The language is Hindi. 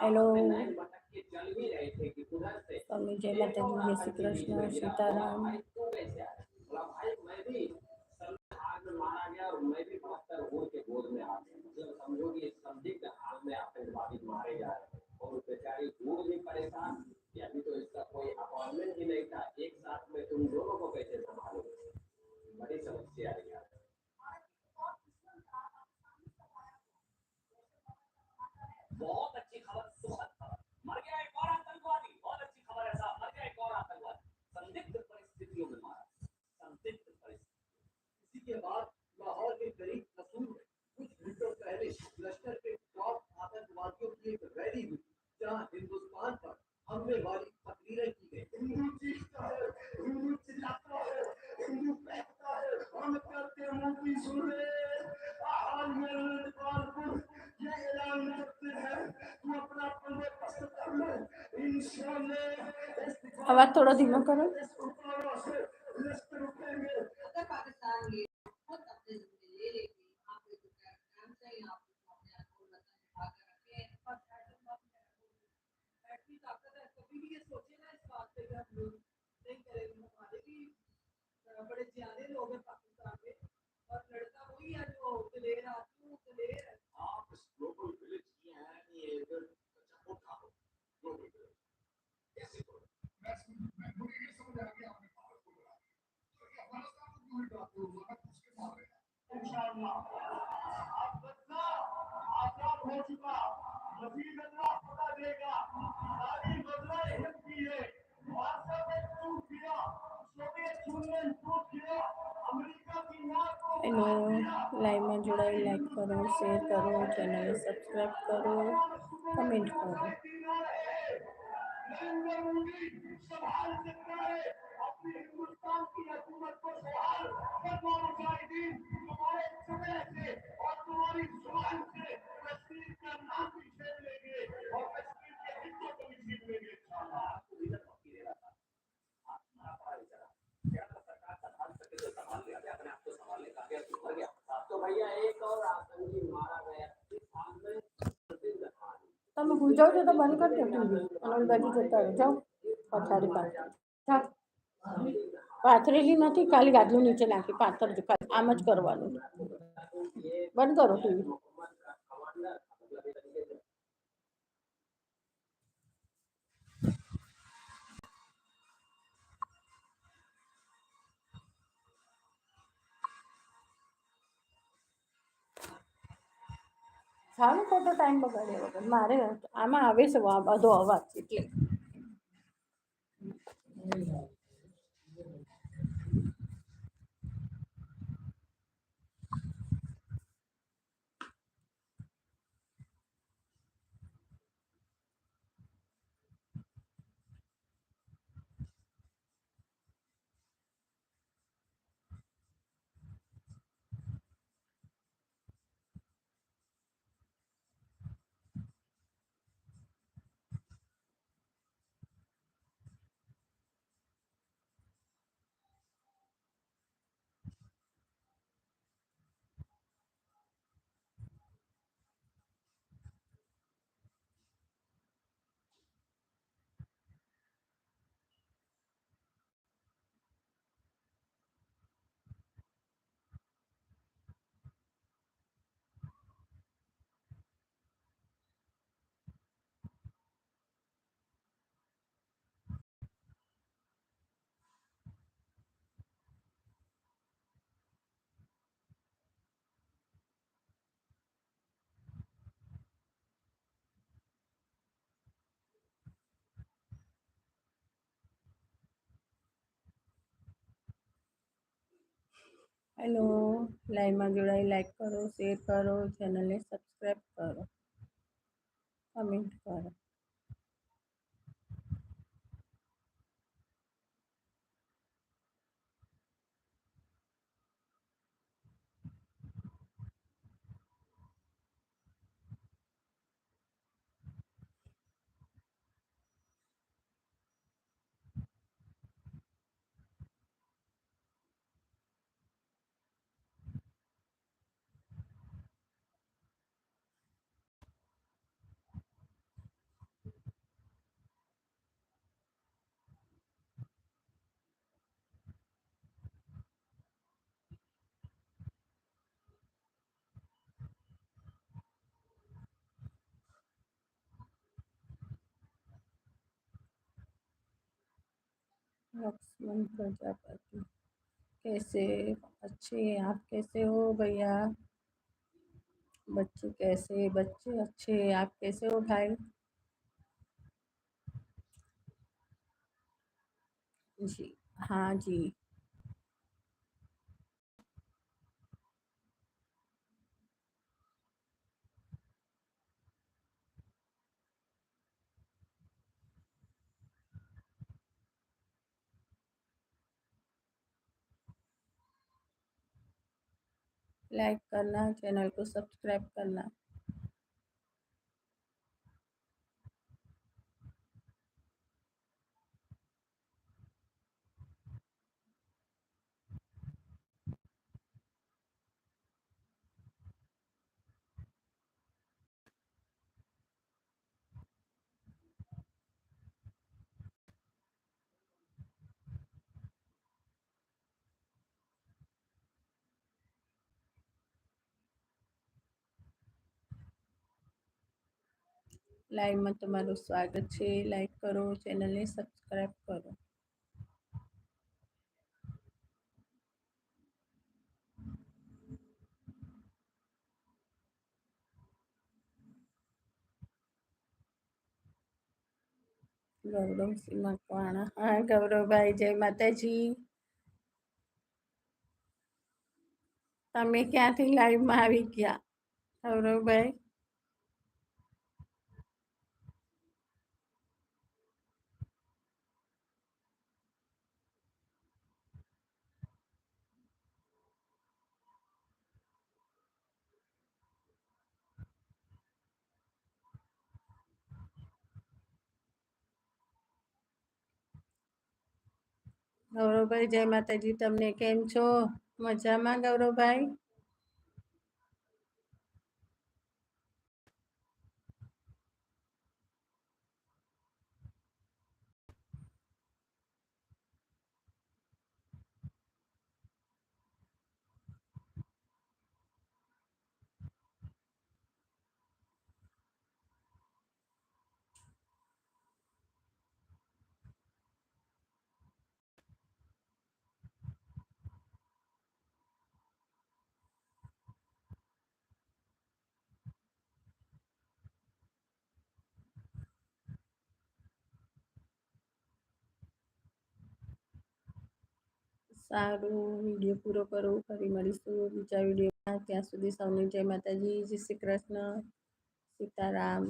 હેલો સ્વામી જય માતાજી જય શ્રી કૃષ્ણ સીતારામ बहुत करेंगे हमारे भी अ, बड़े ज़्यादा लोग हैं पाकिस्तान में और लड़का वही है जो दलेर आदमी दलेर है आप इस ग्लोबल विलेज की हैं ये इधर अच्छा उठा हो ग्लोबल विलेज कैसे करो मैं मैं मुझे ये समझ आ गया आपने भारत को बुला तो ये अफ़गानिस्तान को क्यों ड्रॉप करो मैं करो साथ रहना इंशाअल्लाह अब करो चुका मजीद ज़रूरी सवाल सकता है अपने हिंदुस्तान की हकूमत को संभाल मुजाहिदीन तुम्हारे समय से और तुम्हारी ज़ुबान से તમે જાઉં છો તો બંધ કરજો ટીવી. અને બાજુ જતા રહો. જાઓ પથારી પાસે ચાલ પાથરેલી નથી, ખાલી ગાદલું નીચે નાખી, પાથર આમ જ કરવાનું. બંધ કરો ટીવી. સારું ખોટો ટાઈમ બગાડ્યો વગર. મારે આમાં આવે છે બધો અવાજ એટલે હેલો લાઈવમાં જોડાઈ લાઈક કરો શેર કરો ચેનલને સબસ્ક્રાઈબ કરો કમેન્ટ કરો लक्ष्मण प्रजापति कैसे? अच्छे आप कैसे हो भैया? बच्चे कैसे? बच्चे अच्छे आप कैसे हो भाई? जी हाँ जी। लाइक करना चैनल को सब्सक्राइब करना। લાઈવમાં તમારું સ્વાગત છે લાઈક કરો ચેનલને સબસ્ક્રાઈબ કરો ગૌરવસિંહ મકવાણા હા ગૌરવભાઈ જય માતાજી તમે ક્યાંથી લાઈવમાં આવી ગયા ગૌરવભાઈ ગૌરવભાઈ જય માતાજી. તમને કેમ છો? મજામાં ગૌરવભાઈ? સારું વીડિયો પૂરો કરું ફરી મળીશું બીજા વિડીયોમાં. ત્યાં સુધી સૌને જય માતાજી શ્રી કૃષ્ણ, સીતારામ.